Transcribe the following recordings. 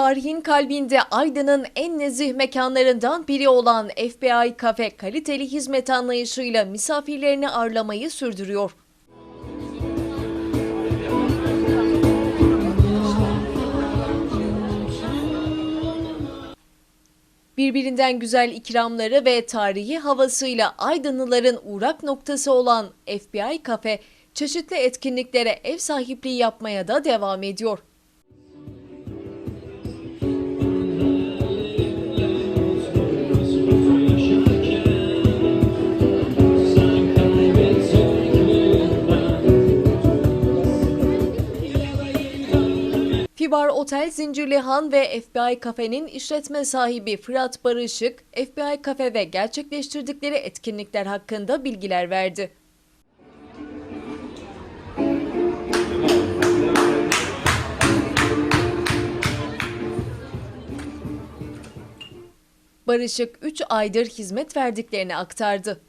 Tarihin kalbinde Aydın'ın en nezih mekanlarından biri olan FBI Cafe kaliteli hizmet anlayışıyla misafirlerini ağırlamayı sürdürüyor. Birbirinden güzel ikramları ve tarihi havasıyla Aydınlıların uğrak noktası olan FBI Cafe, çeşitli etkinliklere ev sahipliği yapmaya da devam ediyor. Fibar Otel Zincirlihan ve FBI Kafe'nin işletme sahibi Fırat Barışık, FBI Kafe ve gerçekleştirdikleri etkinlikler hakkında bilgiler verdi. Barışık 3 aydır hizmet verdiklerini aktardı.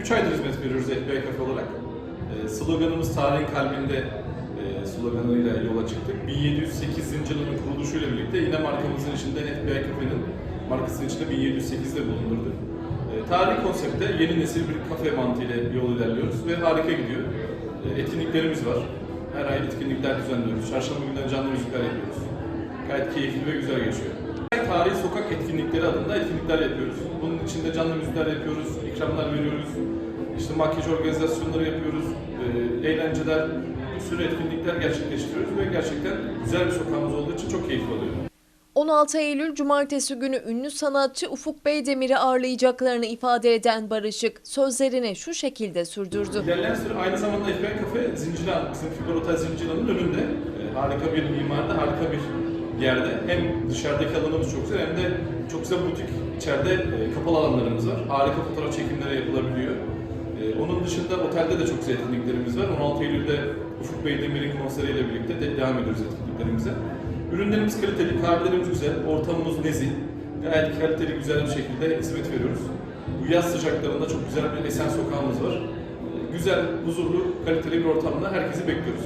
3 aydır hizmet veriyoruz FBI Cafe olarak. E, sloganımız tarihin kalbinde sloganıyla yola çıktık. 1708 Zincirli'nin kuruluşuyla birlikte yine markamızın içinde FBI Cafe'nin markasının içinde 1708'de bulundurduk. E, tarihi konsepte yeni nesil bir kafe mantığıyla yol ilerliyoruz ve harika gidiyor. E, etkinliklerimiz var. Her ay etkinlikler düzenliyoruz. Çarşamba günleri canlı müzikler yapıyoruz. Gayet keyifli ve güzel geçiyor. Tarihi sokak etkinlikleri adında etkinlikler yapıyoruz. Bunun içinde canlı müzikler yapıyoruz, ikramlar veriyoruz. İşte makyaj organizasyonları yapıyoruz, e, eğlenceler, bir sürü etkinlikler gerçekleştiriyoruz ve gerçekten güzel bir sokağımız olduğu için çok keyifli oluyor. 16 Eylül Cumartesi günü ünlü sanatçı Ufuk Beydemir'i ağırlayacaklarını ifade eden Barışık sözlerini şu şekilde sürdürdü. İlerleyen süre aynı zamanda FBI Cafe Zincirhan, bizim Fiber Otel Zincirhan'ın önünde. E, harika bir mimarda, harika bir yerde. Hem dışarıdaki alanımız çok güzel hem de çok güzel butik içeride e, kapalı alanlarımız var. Harika fotoğraf çekimleri yapılabiliyor. E, onun dışında otelde de çok güzel etkinliklerimiz var. 16 Eylül'de Ufuk Beydemir'in konseriyle birlikte de devam ediyoruz etkinliklerimize. Ürünlerimiz kaliteli, kahvelerimiz güzel, ortamımız nezih. Gayet kaliteli, güzel bir şekilde hizmet veriyoruz. Bu yaz sıcaklarında çok güzel bir esen sokağımız var. E, Güzel, huzurlu, kaliteli bir ortamda herkesi bekliyoruz.